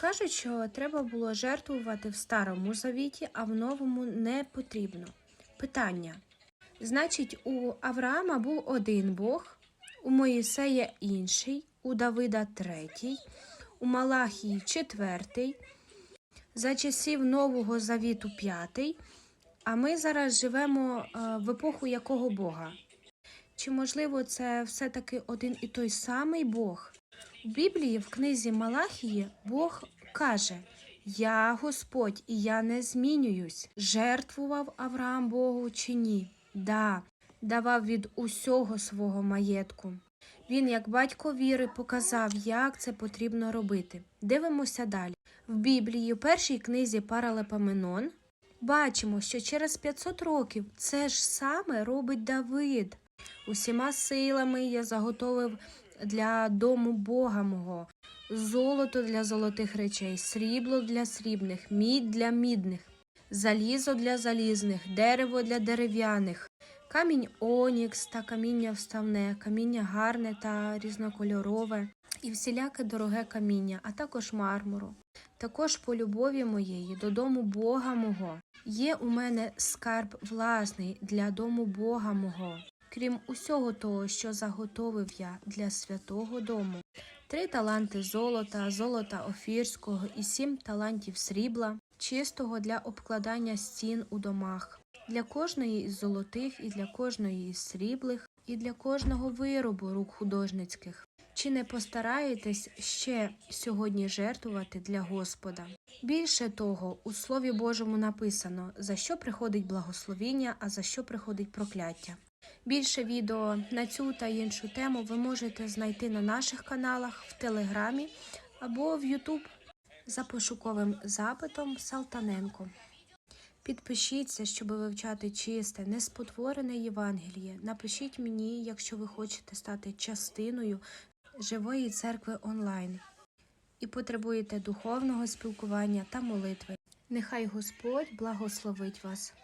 Кажуть, що треба було жертвувати в старому завіті, а в новому не потрібно. Питання. Значить, у Авраама був один Бог, у Моїсея інший, у Давида третій, у Малахії четвертий, за часів Нового Завіту п'ятий, а ми зараз живемо е, в епоху якого Бога? Чи можливо це все-таки один і той самий Бог? У Біблії в книзі Малахії Бог каже: Я Господь, і я не змінююсь. Жертвував Авраам Богу чи ні? Да, давав від усього свого маєтку. Він, як батько віри, показав, як це потрібно робити. Дивимося далі. В Біблії, у першій книзі Паралепоменон, бачимо, що через 500 років це ж саме робить Давид. Усіма силами я заготовив для дому Бога мого, золото для золотих речей, срібло для срібних, мідь для мідних, залізо для залізних, дерево для дерев'яних, камінь онікс та каміння вставне, каміння гарне та різнокольорове, і всіляке дороге каміння, а також мармуру. Також по любові моєї до дому Бога мого. Є у мене скарб власний для дому Бога мого. Крім усього того, що заготовив я для святого дому, три таланти золота, золота офірського і сім талантів срібла, чистого для обкладання стін у домах, для кожної із золотих і для кожної із сріблих, і для кожного виробу рук художницьких. Чи не постараєтесь ще сьогодні жертвувати для Господа? Більше того, у Слові Божому написано, за що приходить благословіння, а за що приходить прокляття. Більше відео на цю та іншу тему ви можете знайти на наших каналах в Телеграмі або в Ютуб за пошуковим запитом Салтаненко. Підпишіться, щоб вивчати чисте, неспотворене Євангеліє. Напишіть мені, якщо ви хочете стати частиною живої церкви онлайн і потребуєте духовного спілкування та молитви. Нехай Господь благословить вас.